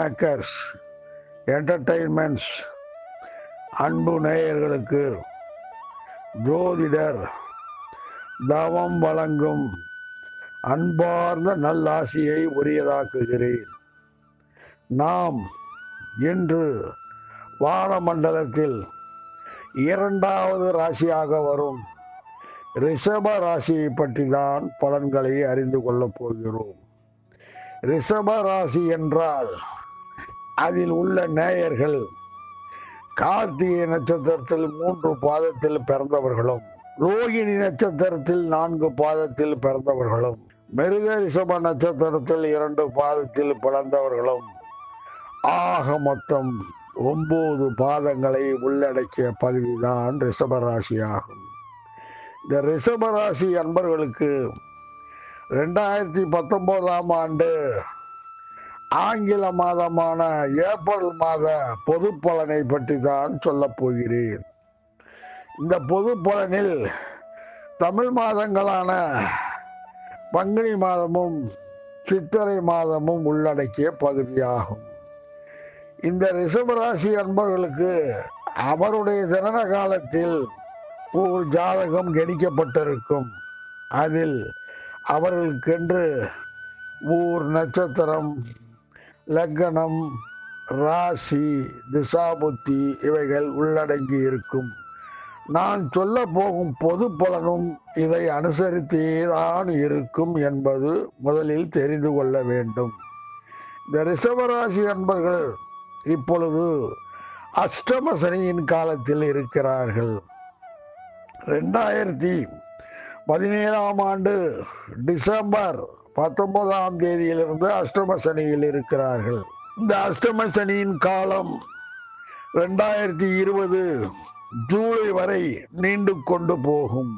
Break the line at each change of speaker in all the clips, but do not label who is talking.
Makers entertainments அன்பு நேயர்களுக்கு ஜோதிடர் தவம் வழங்கும் அன்பார்ந்த நல்லாசியை உரியதாக்குகிறேன். நாம் இன்று வானமண்டலத்தில் இரண்டாவது ராசியாக வரும் ரிஷப ராசியை பற்றி தான் பலன்களை அறிந்து கொள்ளப் போகிறோம். ரிஷப ராசி என்றால் அதில் உள்ள நேயர்கள் கார்த்திகை நட்சத்திரத்தில் மூன்று பாதத்தில் பிறந்தவர்களும் ரோகிணி நட்சத்திரத்தில் நான்கு பாதத்தில் பிறந்தவர்களும் மிருக ரிஷப நட்சத்திரத்தில் இரண்டு பாதத்தில் பிறந்தவர்களும். ஆக மொத்தம் ஒன்பது பாதங்களை உள்ளடக்கிய பகுதிதான் ரிஷபராசி ஆகும் இந்த ரிஷபராசி அன்பர்களுக்கு ரெண்டாயிரத்தி பத்தொம்போதாம் ஆண்டு ஆங்கில மாதமான ஏப்ரல் மாத பொது பலனை பற்றி தான் சொல்லப் போகிறேன். இந்த பொது பலனில் தமிழ் மாதங்களான பங்குனி மாதமும் சித்திரை மாதமும் உள்ளடக்கிய பகுதியாகும். இந்த ரிஷபராசி அன்பர்களுக்கு அவருடைய ஜனன காலத்தில் ஒரு ஜாதகம் கணிக்கப்பட்டிருக்கும். அதில் அவர்களுக்கென்று ஊர் நட்சத்திரம் லக்கணம் ராசி திசாபுத்தி இவைகள் உள்ளடங்கி இருக்கும் நான் சொல்ல போகும் பொது பலனும் இதை அனுசரித்தே தான் இருக்கும் என்பது முதலில் தெரிந்து கொள்ள வேண்டும். இந்த ரிஷபராசி அன்பர்கள் இப்பொழுது அஷ்டம சனியின் காலத்தில் இருக்கிறார்கள். ரெண்டாயிரத்தி பதினேழாம் ஆண்டு டிசம்பர் பத்தொன்பதாம் தேதியிலிருந்து அஷ்டம சனியில் இருக்கிறார்கள். இந்த அஷ்டம சனியின் காலம் ரெண்டாயிரத்தி இருபது ஜூலை வரை நீண்டு கொண்டு போகும்.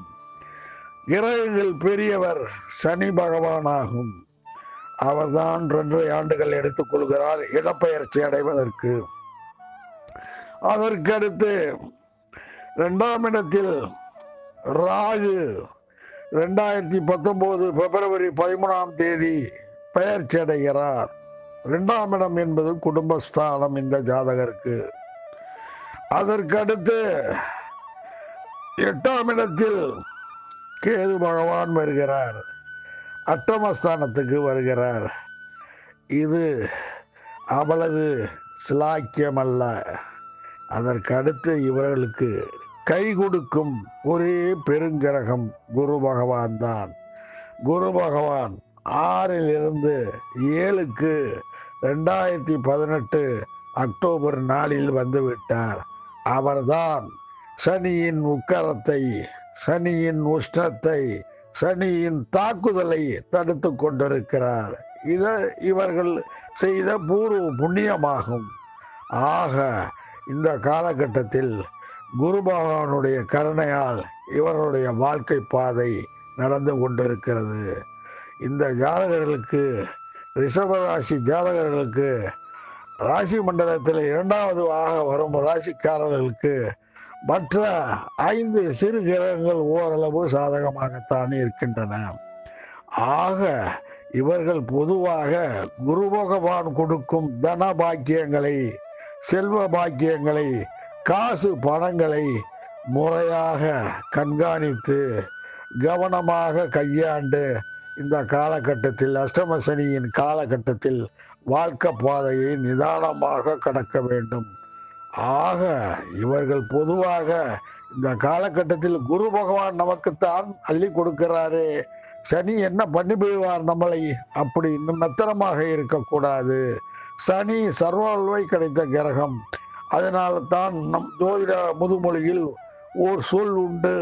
கிரகங்கள் பெரியவர் சனி பகவானாகும். அவர்தான் ரெண்டரை ஆண்டுகள் எடுத்துக்கொள்கிறார் இடப்பெயர்ச்சி அடைவதற்கு. அதற்கடுத்து ரெண்டாம் இடத்தில் ராகு ரெண்டாயிரத்தி பத்தொம்போது பிப்ரவரி பதிமூணாம் தேதி பெயர்ச்சி அடைகிறார் ரெண்டாம் இடம் என்பது குடும்பஸ்தானம் இந்த ஜாதகருக்கு. அதற்கடுத்து எட்டாம் இடத்தில் கேது பகவான் வருகிறார். அட்டமஸ்தானத்துக்கு வருகிறார். இது அவளது சிலாக்கியமல்ல. அல்ல அதற்கடுத்து இவர்களுக்கு கை கொடுக்கும் ஒரே பெருங்கிரகம் குரு பகவான் தான். குரு பகவான் ஆறில் இருந்து ஏழுக்கு ரெண்டாயிரத்தி பதினெட்டு அக்டோபர் நாளில் வந்துவிட்டார் அவர்தான் சனியின் உக்கரத்தை சனியின் உஷ்ணத்தை சனியின் தாக்குதலை தடுத்து கொண்டிருக்கிறார். இது இவர்கள் செய்த பூர்வ புண்ணியமாகும். ஆக இந்த காலகட்டத்தில் குரு பகவானுடைய கருணையால் இவருடைய வாழ்க்கை பாதை நடந்து கொண்டிருக்கிறது. இந்த ஜாதகர்களுக்கு ரிஷபராசி ஜாதகர்களுக்கு ராசி மண்டலத்தில் இரண்டாவது ஆக வரும் ராசிக்காரர்களுக்கு மற்ற ஐந்து சிறு கிரகங்கள் ஓரளவு சாதகமாகத்தான் இருக்கின்றன. ஆக இவர்கள் பொதுவாக குரு பகவான் கொடுக்கும் தன பாக்கியங்களை செல்வ பாக்கியங்களை காசு பணங்களை முறையாக கண்காணித்து கவனமாக கையாண்டு இந்த காலகட்டத்தில் அஷ்டம சனியின் காலகட்டத்தில் வாழ்க்கை பாதையை நிதானமாக கடக்க வேண்டும். ஆக இவர்கள் பொதுவாக இந்த காலகட்டத்தில் குரு பகவான் நமக்குத்தான் அள்ளி கொடுக்கிறாரு. சனி என்ன பண்ணி போய்வார் நம்மளை? அப்படி இன்னும் மெத்தனமாக இருக்கக்கூடாது. சனி சர்வல்வை கிடைத்த கிரகம். அதனால தான் நம் ஜோதிட முதுமொழியில் ஓர் சொல் உண்டு.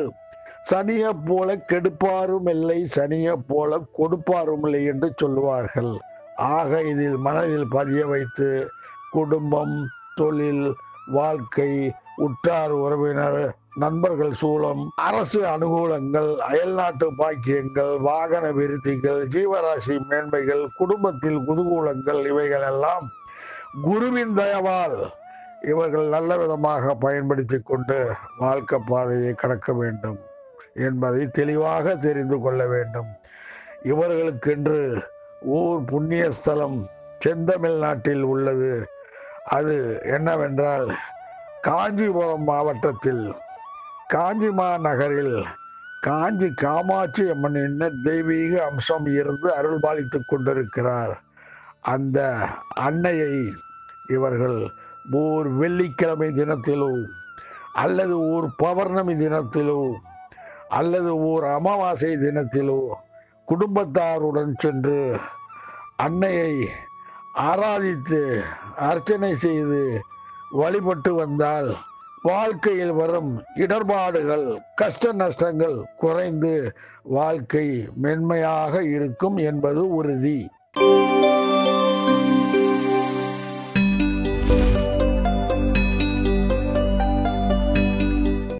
சனியை போல கெடுப்பாரும் இல்லை சனியை போல கொடுப்பாரும் இல்லை என்று சொல்லுவார்கள். ஆக இதில் மனதில் பதிய வைத்து குடும்பம் தொழில் வாழ்க்கை உற்றார் உறவினர் நண்பர்கள் சூழம் அரசு அனுகூலங்கள் அயல்நாட்டு பாக்கியங்கள் வாகன விருத்திகள் ஜீவராசி மேன்மைகள் குடும்பத்தில் குதூகூலங்கள் இவைகள் எல்லாம் குருவின் தயவால் இவர்கள் நல்ல விதமாக பயன்படுத்தி கொண்டு வாழ்க்கை பாதையை கடக்க வேண்டும் என்பதை தெளிவாக தெரிந்து கொள்ள வேண்டும். இவர்களுக்கென்று ஊர் புண்ணிய ஸ்தலம் செந்தமிழ்நாட்டில் உள்ளது. அது என்னவென்றால் காஞ்சிபுரம் மாவட்டத்தில் காஞ்சிமா நகரில் காஞ்சி காமாட்சி அம்மனின் தெய்வீக அம்சம் இருந்து அருள்பாலித்துக் கொண்டிருக்கிறார். அந்த அன்னையை இவர்கள் ஓர் வெள்ளிக்கிழமை தினத்திலோ அல்லது ஓர் பௌர்ணமி தினத்திலோ அல்லது ஓர் அமாவாசை தினத்திலோ குடும்பத்தாருடன் சென்று அன்னையை ஆராதித்து அர்ச்சனை செய்து வழிபட்டு வந்தால் வாழ்க்கையில் வரும் இடர்பாடுகள் கஷ்ட நஷ்டங்கள் குறைந்து வாழ்க்கை மென்மையாக இருக்கும் என்பது உறுதி.